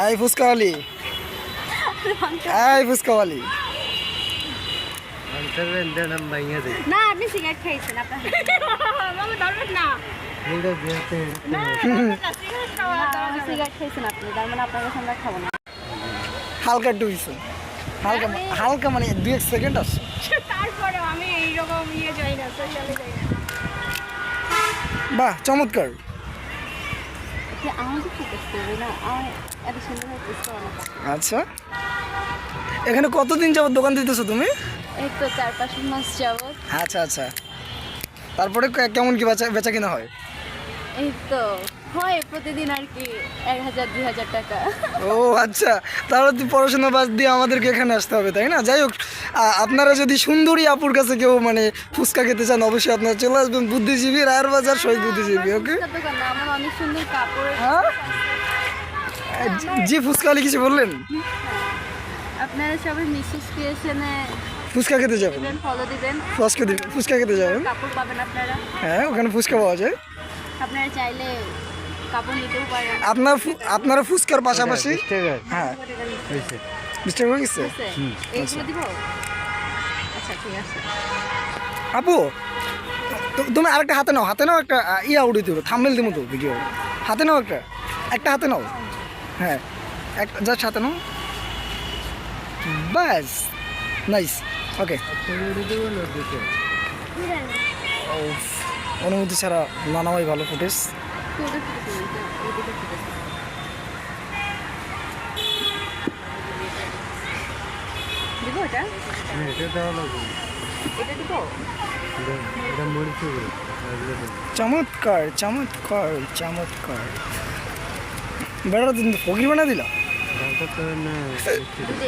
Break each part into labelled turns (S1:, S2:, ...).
S1: এই ফুচকাওয়ালি। এই ফুচকাওয়ালি।
S2: না আপনি সিগারেট খাইছেন আপনার মামা না। সিগারেট খাইছেন আপনি তার মানে
S1: হালকা হালকা হালকা মানে দু এক সেকেন্ড আসছে
S2: তারপরে আমি এইরকম ইয়ে যাই না সোশ্যালে যাই না।
S1: বাহ চমৎকার
S2: আপনি আমাকে ফোকাস করবে না আমার এত সুন্দর ফোকাস করো না
S1: আচ্ছা। এখানে কতদিন যাবত দোকান দিতেছো তুমি?
S2: এই তো চার পাঁচ মাস যাবত
S1: আচ্ছা আচ্ছা। তারপরে কেমন কি বেচা বেচা কিনা হয়?
S2: এই তো। হয় প্রতিদিন আর কি এক হাজার দুই হাজার টাকা।
S1: ও আচ্ছা। তাহলে তুই পড়াশোনা বাদ দিয়ে আমাদেরকে এখানে আসতে হবে তাই না? যাই হোক আপনারা যদি সুন্দরী আপুর কাছে কেউ মানে ফুচকা খেতে চান অবশ্যই আপনারা চলে আসবেন বুদ্ধিজীবী রায়ের বাজার শহীদ বুদ্ধিজীবী ওকে? হ্যাঁ? জি ফুচকা আলী কিছু বললেন?
S2: আপনারা সবাই মিসেস ক্রিয়েশনে
S1: ফুচকা খেতে যাবেন।
S2: ফলো দিবেন।
S1: ফুচকা দিবেন ফুচকা খেতে যাবেন।
S2: কাপড় পাবেন আপনারা।
S1: হ্যাঁ ওখানে ফুচকা পাওয়া যায়।
S2: আপনারা চাইলে কাপড় নিতেও পারেন
S1: আপনার ফু- আপনারা ফুচকার পাশাপাশি হ্যাঁ
S2: আছে?
S1: মিস্টার হয়ে। গেছে?
S2: দিব? আচ্ছা ঠিক আছে।
S1: আপু তুমি আরেকটা হাতে নাও হাতে নাও একটা ইয়া উড়ে দেবো থামমেল দিব তো ভিডিও হাতে নাও একটা একটা হাতে নাও। হ্যাঁ একটা জাস্ট হাতে নাও। ব্যাস নাইস ওকে অনুমতি ছাড়া না নামাই ভালো ফুটেজ
S2: ওটা ঠিক আছে, এটা- দুটো ঠিক আছে। দিব? এটা এটা দিব
S1: চমৎকার চমৎকার চমৎকার। বেড়া তুমি ফকির বানা দিলা?
S2: দুটো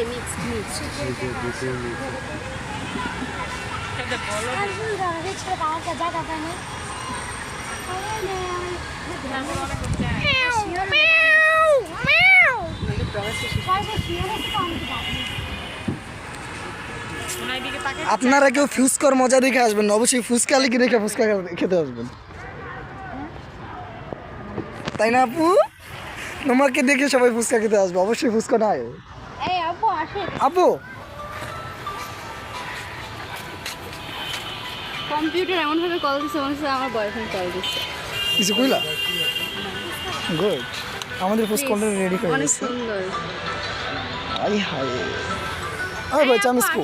S1: আপনারা কেউ ফুচকার মজা দেখে আসবেন অবশ্যই ফুচকা লিখে দেখে ফুচকা খেতে আসবেন। তাই না আপু? তোমাকে দেখে সবাই ফুচকা খেতে আসবে অবশ্যই ফুচকা নাই।
S2: আপু কম্পিউটার এমনভাবে কল দিচ্ছে মনে হচ্ছে আমার বয়ফ্রেন্ড কল দিচ্ছে
S1: কিছু কইলা গুড আমাদের পোস্ট ফুচকা রেডি করে
S2: অনেক সুন্দর।
S1: আই হাই আরে ভাই চামিস কো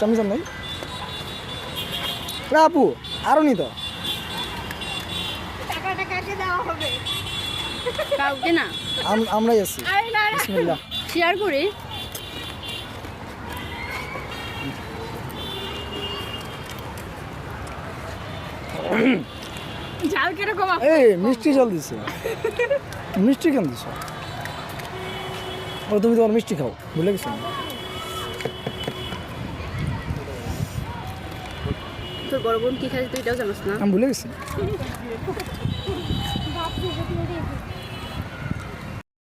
S1: চামিস নাই? না আপু আরও নি তো।
S2: কাউকে না।
S1: আম- আমরাই আছি। বিসমিল্লাহ।
S2: শেয়ার করি। ঝাল কীরকম
S1: এই মিষ্টি জল দিছে। মিষ্টি কেন দিছ? ও তুমি তোমার মিষ্টি খাও ভুলে গেছো?
S2: তোর বড় বোন কি খাইছে তুই এটাও জানিস না।
S1: আমি ভুলে গেছি।